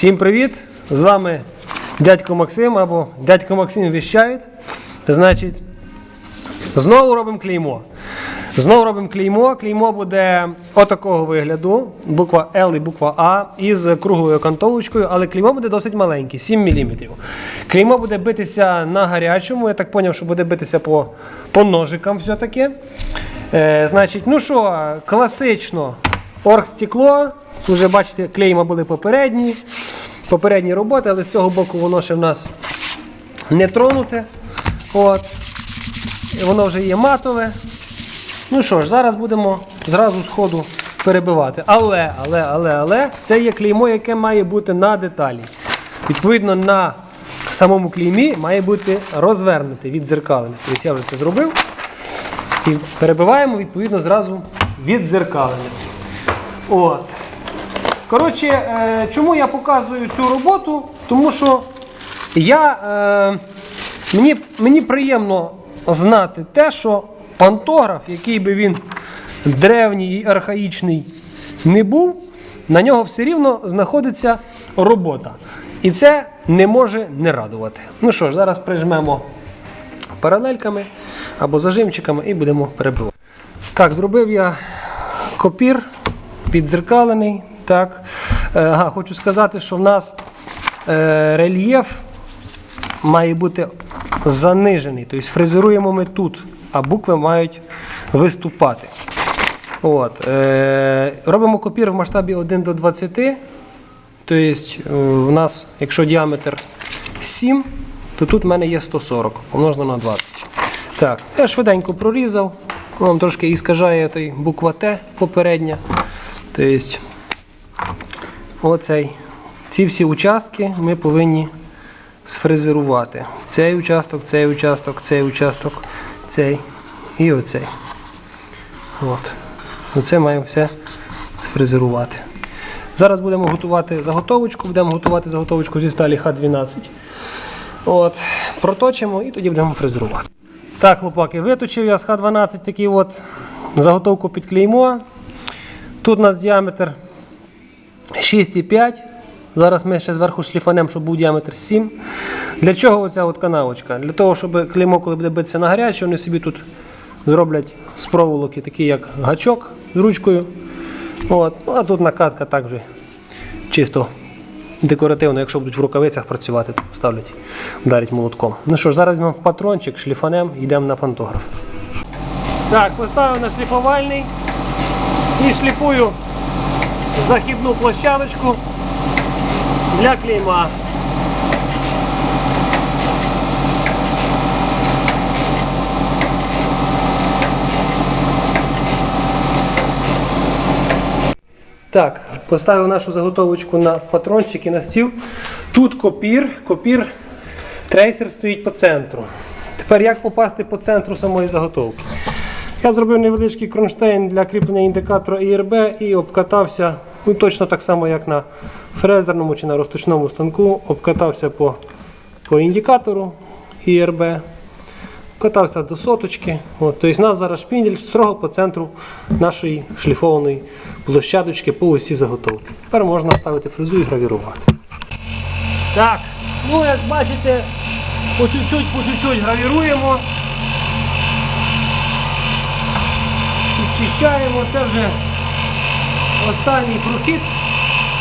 Всім привіт! З вами дядько Максим або дядько Максим віщають. Значить, знову робимо клеймо. Знову робимо клеймо. Клеймо буде отакого вигляду. Буква L і буква А із круглою окантовочкою, але клеймо буде досить маленьке, 7 мм. Клеймо буде битися на гарячому. Я так зрозумів, що буде битися по, по ножикам все-таки. Е, значить, ну що, класично оргстекло. Вже бачите, клейма були попередні. Попередні роботи, але з цього боку воно ще в нас не тронуте. От. Воно вже є матове. Ну що ж, зараз будемо зразу з ходу перебивати. Але, але, але, але, це є клеймо, яке має бути на деталі. Відповідно, на самому клеймі має бути розвернуте від дзеркалення. Тобто я вже це зробив. І перебиваємо відповідно зразу від дзеркалення. От. Коротше, е, чому я показую цю роботу? Тому що я, е, мені, мені приємно знати те, що пантограф, який би він древній і архаїчний не був, на нього все рівно знаходиться робота. І це не може не радувати. Ну що ж, зараз прижмемо паралельками або зажимчиками і будемо перебивати. Так, зробив я копір підзеркалений. Так. Е, Ага, хочу сказати, що в нас е, рельєф має бути занижений. Тобто фрезеруємо ми тут, а букви мають виступати. От, е, робимо копір в масштабі 1 до 20. Тобто е, в нас, якщо діаметр 7, то тут в мене є 140 помножено на 20. Так, я швиденько прорізав. Вам трошки іскажає буква Т попередня. Тобто, оцей, ці всі участки ми повинні сфрезерувати. Цей участок, цей участок, цей участок, цей і оцей. От. Оце маємо все сфрезерувати. Зараз будемо готувати заготовочку, будемо готувати заготовочку зі сталі Х12. От, проточимо і тоді будемо фрезерувати. Так, хлопаки, виточив я з Х12 такий от заготовку під клеймо. Тут у нас діаметр 6,5. Зараз ми ще зверху шліфанем, щоб був діаметр 7. Для чого оця от канавочка? Для того, щоб клеймо, коли буде битися на гаряче, вони собі тут зроблять з проволоки такий як гачок з ручкою. От. Ну, а тут накатка так вже чисто декоративно, якщо будуть в рукавицях працювати, то поставлять, вдарять молотком. Ну що ж, зараз візьмемо в патрончик, шліфанем, йдемо на пантограф. Так, поставив на шліфувальний і шліфую західну площадочку для клейма. Так, поставив нашу заготовочку на патрончик і на стіл. Тут копір, копір, трейсер стоїть по центру. Тепер як попасти по центру самої заготовки? Я зробив невеличкий кронштейн для кріплення індикатора ІРБ і обкатався ну, точно так само, як на фрезерному чи на розточному станку. Обкатався по, по індикатору ІРБ. Катався до соточки. От, тобто у нас зараз шпіндель строго по центру нашої шліфованої площадочки по осі заготовки. Тепер можна ставити фрезу і гравірувати. Так, ну як бачите, по чуть-чуть, по чуть-чуть гравіруємо. Підчищаємо, це вже останній прохід.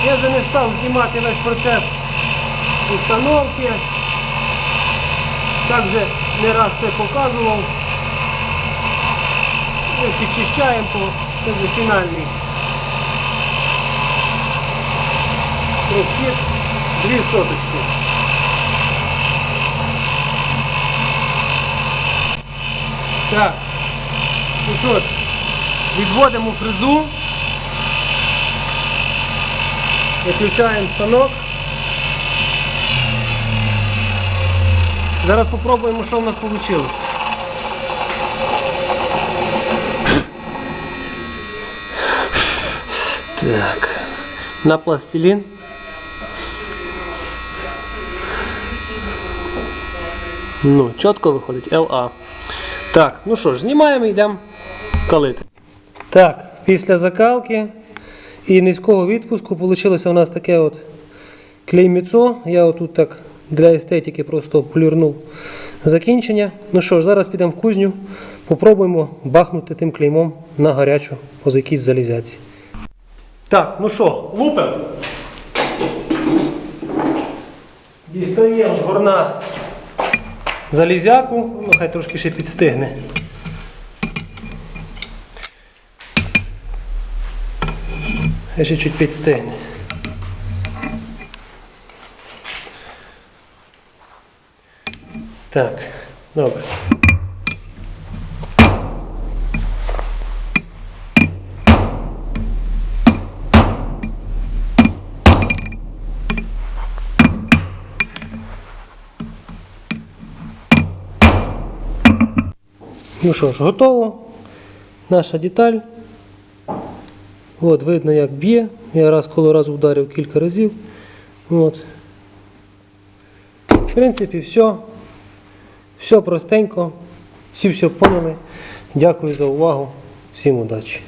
Я вже не став знімати весь процес установки. Так вже не раз це показував. Ми підчищаємо, по це вже фінальний прохід. Дві соточки. Так. Ну що ж, відводимо фрезу. Виключаємо станок. Зараз спробуємо, що в нас вийшло. Так. На пластилін. Ну, чітко виходить LA. Так, ну що ж, знімаємо і йдемо калити. Так, після закалки і низького відпуску вийшло у нас таке от клейміцо. Я отут так для естетики просто плюрнув закінчення. Ну що ж, зараз підемо в кузню, попробуємо бахнути тим клеймом на гарячу по якійсь залізяці. Так, ну що, лупимо. Дістаємо з горна залізяку, ну хай трошки ще підстигне. Хай ще чуть підстигне. Так, добре. Ну що ж, готово. Наша деталь. От, видно, як б'є. Я раз коло разу вдарив кілька разів. От. В принципі, все. Все простенько. Всі все поняли. Дякую за увагу. Всім удачі.